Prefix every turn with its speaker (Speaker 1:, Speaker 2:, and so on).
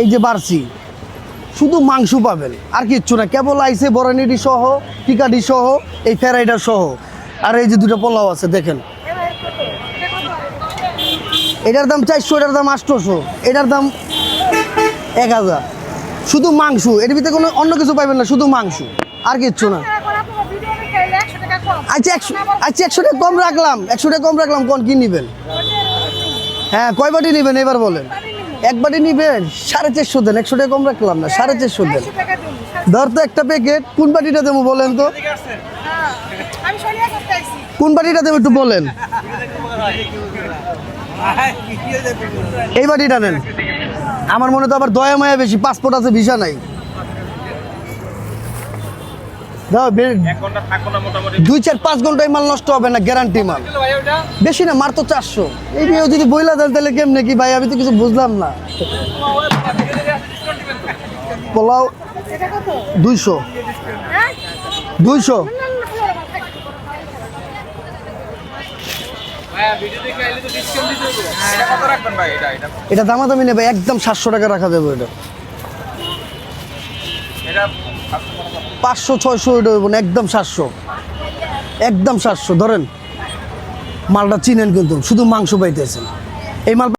Speaker 1: এই যে বাড়ছি, শুধু মাংস পাবেন, আর কিচ্ছু না। কেবল আইসে বরানিডি সহ টিকাডি সহ, এই ফ্যারাইডা সহ। আর এই যে দুটো পোলাও আছে, দেখেন। এটার দাম চারশো, এটার দাম আটশোশো, এটার দাম এক হাজার। শুধু মাংস, এর ভিতরে কোনো অন্য কিছু পাইবেন না, শুধু মাংস, আর কিচ্ছু না। আচ্ছা একশো আচ্ছা একশো টাকা কম রাখলাম একশো টাকা কম রাখলাম, কোন কি নিবেন? হ্যাঁ কয় বাটি নিবেন, এবার বলেন। এক বাটি নিবেন সাড়ে চারশো দেন একশো টাকা কম রাখলাম না সাড়ে চারশো দেন। ধর তো একটা প্যাকেট কোন বাটিটা দেবো বলেন তো?
Speaker 2: আইছি।
Speaker 1: কোন বাটিটা দেবো একটু বলেন। এই বাড়িটা নেন। আমার মনে তো আবার দয়া মায়া বেশি পাসপোর্ট আছে ভিসা নাই। দুই চার পাঁচ ঘন্টায় মাল নষ্ট হবে না গ্যারান্টি মাল। বেশি না মার তো চারশো। এই নিয়েও যদি বইলা দেন তাহলে কেমনে ভাই? আমি তো কিছু বুঝলাম না। পোলাও দুইশো।
Speaker 2: হ্যাঁ
Speaker 1: দুইশো
Speaker 2: না,
Speaker 1: এটা? দামাদামি নেবে একদম সাতশো টাকা রাখা যাবে এটা পাঁচশো, ছয়শো এটা হইব না একদম সাতশো। একদম সাতশো, ধরেন। মালটা চিনেন কিন্তু, শুধু মাংস পাইতেছেন। এই মাল